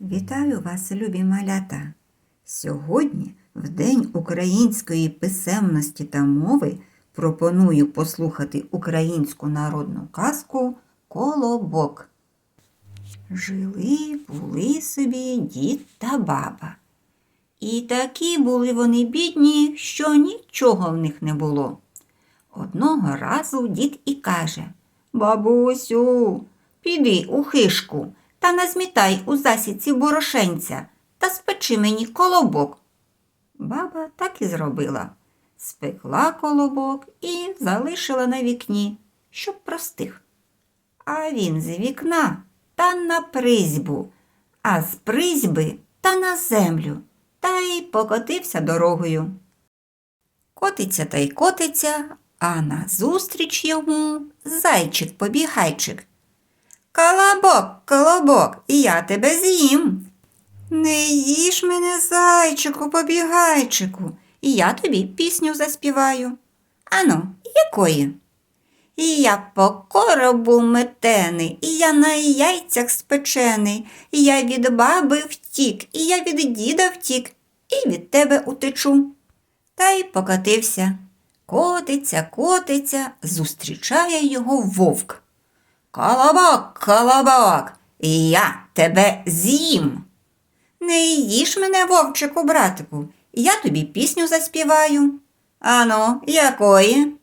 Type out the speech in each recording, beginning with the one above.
Вітаю вас, любі малята! Сьогодні, в День української писемності та мови, пропоную послухати українську народну казку Колобок. Жили були собі дід та баба. І такі були вони бідні, що нічого в них не було. Одного разу дід і каже Бабусю, піди у хишку та назмітай у засідці борошенця та спечи мені колобок. Баба так і зробила. Спекла колобок і залишила на вікні, щоб простих. А він з вікна та на призьбу, а з призьби та на землю, та й покотився дорогою. Котиться та й котиться, а назустріч йому зайчик-побігайчик. Колобок, колобок, я тебе з'їм. Не їж мене, зайчику, побігайчику, і я тобі пісню заспіваю. Ану, якої? І я по коробу метений, і я на яйцях спечений, і я від баби втік, і я від діда втік, і від тебе утечу. Та й покотився. Котиться, котиться, зустрічає його вовк. Колобок, колобок, я тебе з'їм. Не їж мене, вовчику, братику, я тобі пісню заспіваю. Ано, якої?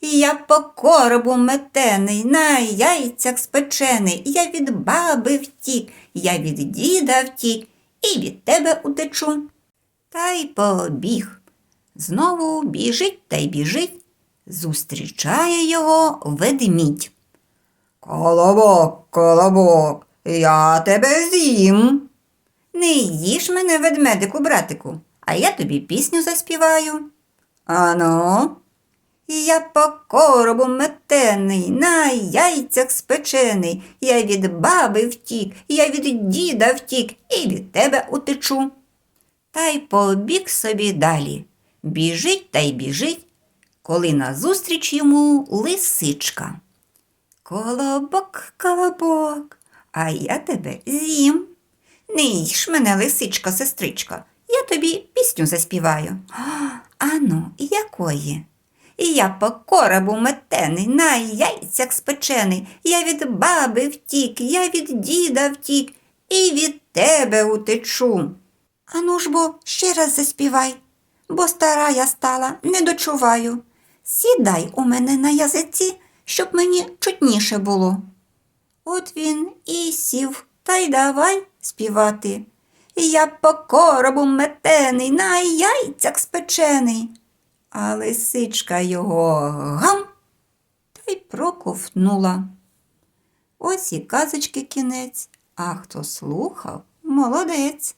Я по коробу метений, на яйцях спечений, я від баби втік, я від діда втік, і від тебе утечу. Та й побіг. Знову біжить та й біжить, зустрічає його ведмідь. Колобок, колобок, я тебе з'їм. Не їж мене, ведмедику, братику, а я тобі пісню заспіваю. Ано. Я по коробу метений, на яйцях спечений, я від баби втік, я від діда втік і від тебе утечу. Та й побіг собі далі. Біжить та й біжить, коли назустріч йому лисичка. Колобок, колобок, а я тебе з'їм. Не їж мене, лисичка, сестричка, я тобі пісню заспіваю. Ану, якої? Я по коробу метений, на яйцях спечений, я від баби втік, я від діда втік, і від тебе утечу. Ану ж бо ще раз заспівай, бо стара я стала, не дочуваю. Сідай у мене на язиці, щоб мені чутніше було. От він і сів, та й давай співати. Я по коробу метений, на яйцях спечений. А лисичка його гам та й проковтнула. Ось і казочки кінець, а хто слухав, молодець.